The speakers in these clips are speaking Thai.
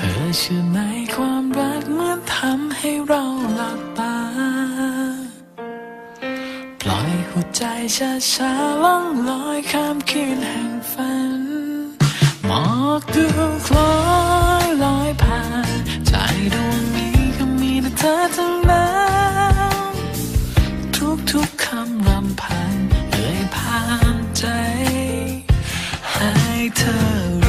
ธอเชื่อในความรักเมื่อทำให้เราหลับตา ปล่อยหัวใจช้าช้าๆล่องลอยข้ามคืนแห่งฝัน หมอกดูคล้อยลอยผ่าน ใจดวงนี้ก็มีแต่เธอทั้งนั้นทุกๆคำรำพันเอ่ยผ่านใจ ให้เธอ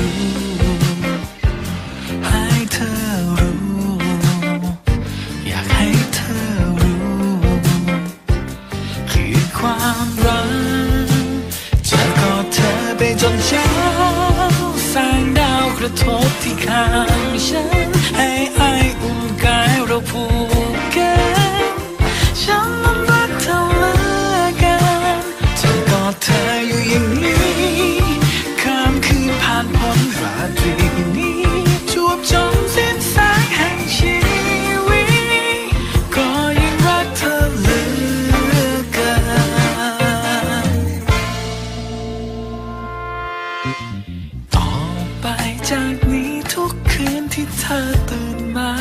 ทบที่ข้างฉัน ให้ไออุ่นกายเราผูกกันฉันนั้นรักเธอเหลือเกันจะกอดเธออยู่อย่างนี้ข้ามคืนผ่านพ้นราตรีนี้จวบจนสิ้นสายแห่งชีวิตก็ยังรักเธอเหลือเกิน ที่เธอตื่นมา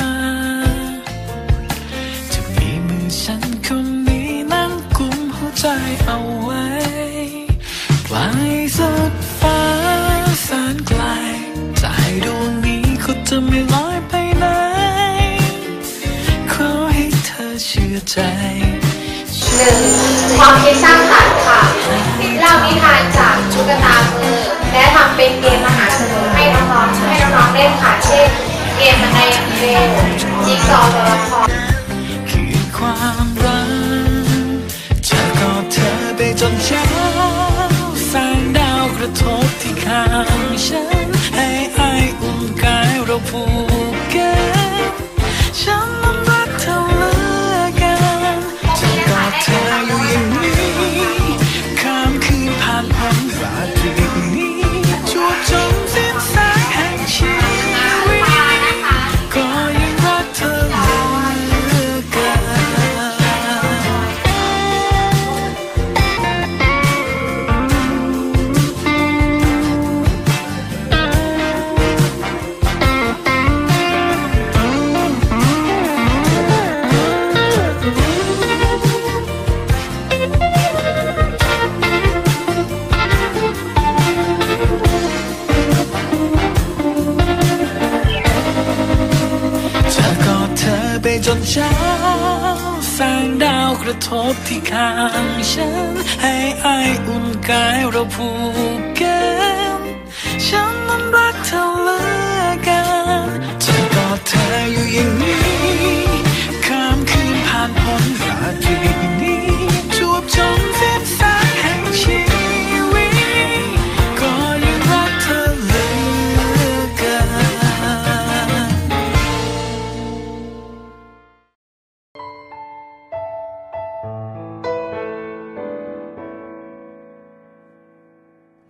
จะมีมือฉันคนนี้นั่งกุมหัวใจเอาไว้ไกลสุดฟ้าแสนไกล ใจดวงนี้เขาจะไม่ลอยไปไหน ขอให้เธอเชื่อใจหนึ่งความคิดสร้างสรรค์ค่ะเล่านิทานจากตุ๊กตามือ และทำเป็นเกม เกมบันไดอย่างเร็วจิ๊กซอตัวละครคือความรักจะกอดเธอไปจนเช้าแสงดาวกระทบที่ข้างฉัน จนเช้าแสงดาวกระทบที่ข้างฉัน ให้ไออุ่นกายเราผูกกันฉันนั้นรักเธอเหลือ